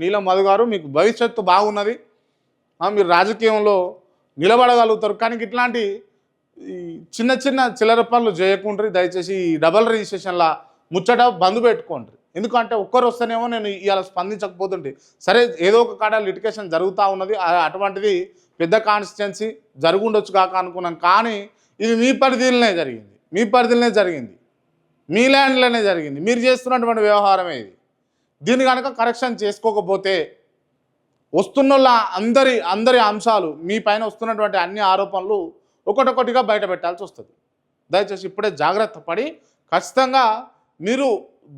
నీలం మధు గారు మీకు భవిష్యత్తు బాగున్నది. మీరు రాజకీయంలో నిలబడగలుగుతారు. కానీ ఇట్లాంటి ఈ చిన్న చిన్న చిల్లర పనులు చేయకుండ్రి దయచేసి ఈ డబల్ రిజిస్ట్రేషన్ల ముచ్చట బంద్ పెట్టుకోండి ఎందుకంటే ఒక్కరు వస్తేనేమో నేను ఇవాళ స్పందించకపోతుంటే. సరే ఏదో ఒక కాడ లిటికేషన్ జరుగుతూ ఉన్నది. అటువంటిది పెద్ద కాన్స్టిట్యున్సీ జరుగుండొచ్చు కాక అనుకున్నాం. కానీ ఇది మీ పరిధిలోనే జరిగింది. మీ పరిధిలోనే జరిగింది. మీ ల్యాండ్లోనే జరిగింది. మీరు చేస్తున్నటువంటి వ్యవహారమే ఇది. దీన్ని కనుక కరెక్షన్ చేసుకోకపోతే వస్తున్న అందరి అందరి అంశాలు మీ పైన వస్తున్నటువంటి అన్ని ఆరోపణలు ఒకటొకటిగా బయట పెట్టాల్సి వస్తుంది. దయచేసి ఇప్పుడే జాగ్రత్త పడి ఖచ్చితంగా మీరు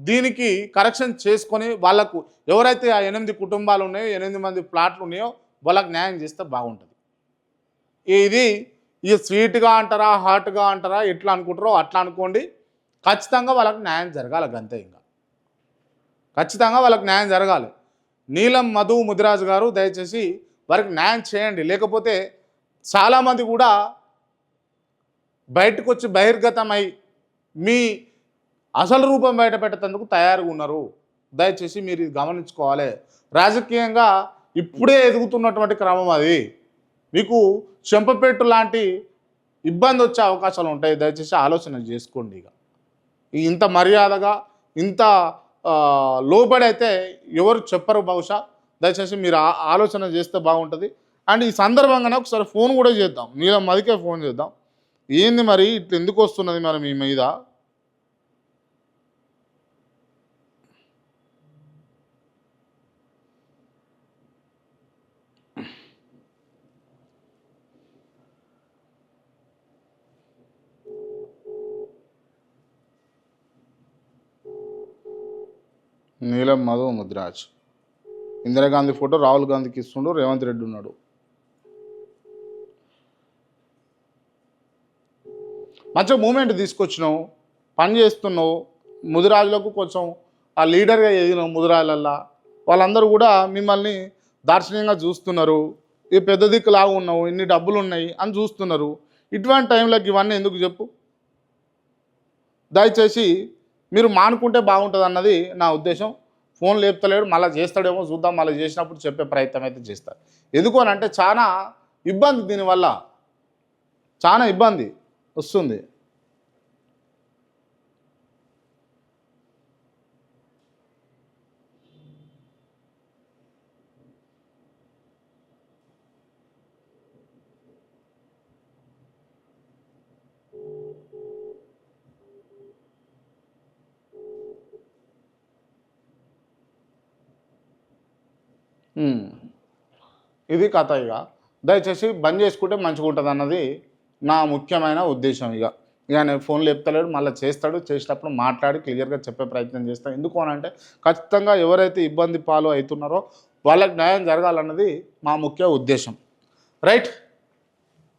దీనికి కరెక్షన్ చేసుకొని వాళ్ళకు ఎవరైతే ఆ ఎనిమిది కుటుంబాలు ఉన్నాయో ఎనిమిది మంది ప్లాట్లు ఉన్నాయో వాళ్ళకి న్యాయం చేస్తే బాగుంటుంది. ఇది ఇది స్వీట్గా అంటారా హాట్గా అంటారా ఎట్లా అనుకుంటారో అట్లా అనుకోండి. ఖచ్చితంగా వాళ్ళకి న్యాయం జరగాలి అంతే ఇంకా. ఖచ్చితంగా వాళ్ళకి న్యాయం జరగాలి. నీలం మధు ముదిరాజు గారు దయచేసి వారికి న్యాయం చేయండి. లేకపోతే చాలామంది కూడా బయటకు వచ్చి బహిర్గతమై మీ అసలు రూపం బయట పెట్టేందుకు తయారుగా ఉన్నారు. దయచేసి మీరు గమనించుకోవాలి. రాజకీయంగా ఇప్పుడే ఎదుగుతున్నటువంటి క్రమం అది. మీకు చెంపపెట్టు లాంటి ఇబ్బంది వచ్చే అవకాశాలు ఉంటాయి. దయచేసి ఆలోచన చేసుకోండి ఇక. ఇంత మర్యాదగా ఇంత ఆ, లోబడి అయితే ఎవరు చెప్పరు బహుశా. దయచేసి మీరు ఆలోచన చేస్తే బాగుంటుంది. అండ్ ఈ సందర్భంగానే ఒకసారి ఫోన్ కూడా చేద్దాం. నీలం మదికే ఫోన్ చేద్దాం. ఏంది మరి? ఇట్లా ఎందుకు వస్తున్నది మరి మీ మీద? నీలం మధు ముద్రాజ్. ఇందిరాగాంధీ ఫోటో రాహుల్ గాంధీకి ఇస్తుండు రేవంత్ రెడ్డి ఉన్నాడు. మంచిగా మూమెంట్ తీసుకొచ్చినావు పని చేస్తున్నావు ముదిరాజులకు కొంచెం ఆ లీడర్గా ఎదిగినావు ముదిరాజులల్లా వాళ్ళందరూ కూడా మిమ్మల్ని దార్శనీయంగా చూస్తున్నారు. ఈ పెద్ద దిక్కు లాగా ఉన్నావు ఇన్ని డబ్బులు ఉన్నాయి అని చూస్తున్నారు. ఇటువంటి టైంలోకి ఇవన్నీ ఎందుకు చెప్పు? దయచేసి మీరు మానుకుంటే బాగుంటుంది అన్నది నా ఉద్దేశం. ఫోన్ లేపుతలేడు మళ్ళీ చేస్తాడేమో చూద్దాం మళ్ళీ చేసినప్పుడు చెప్పే ప్రయత్నం అయితే చేస్తారు ఎందుకు అని అంటే చాలా ఇబ్బంది దీనివల్ల. చాలా ఇబ్బంది వస్తుంది. ఇది కథ ఇక. దయచేసి బంద్ చేసుకుంటే మంచిగా ఉంటుంది అన్నది నా ముఖ్యమైన ఉద్దేశం ఇక. ఇక నేను ఫోన్లో చెప్తలేడు మళ్ళీ చేస్తాడు చేసేటప్పుడు మాట్లాడి క్లియర్గా చెప్పే ప్రయత్నం చేస్తాను ఎందుకు అంటే ఖచ్చితంగా ఎవరైతే ఇబ్బంది పాలు అవుతున్నారో వాళ్ళకి న్యాయం జరగాలన్నది మా ముఖ్య ఉద్దేశం. రైట్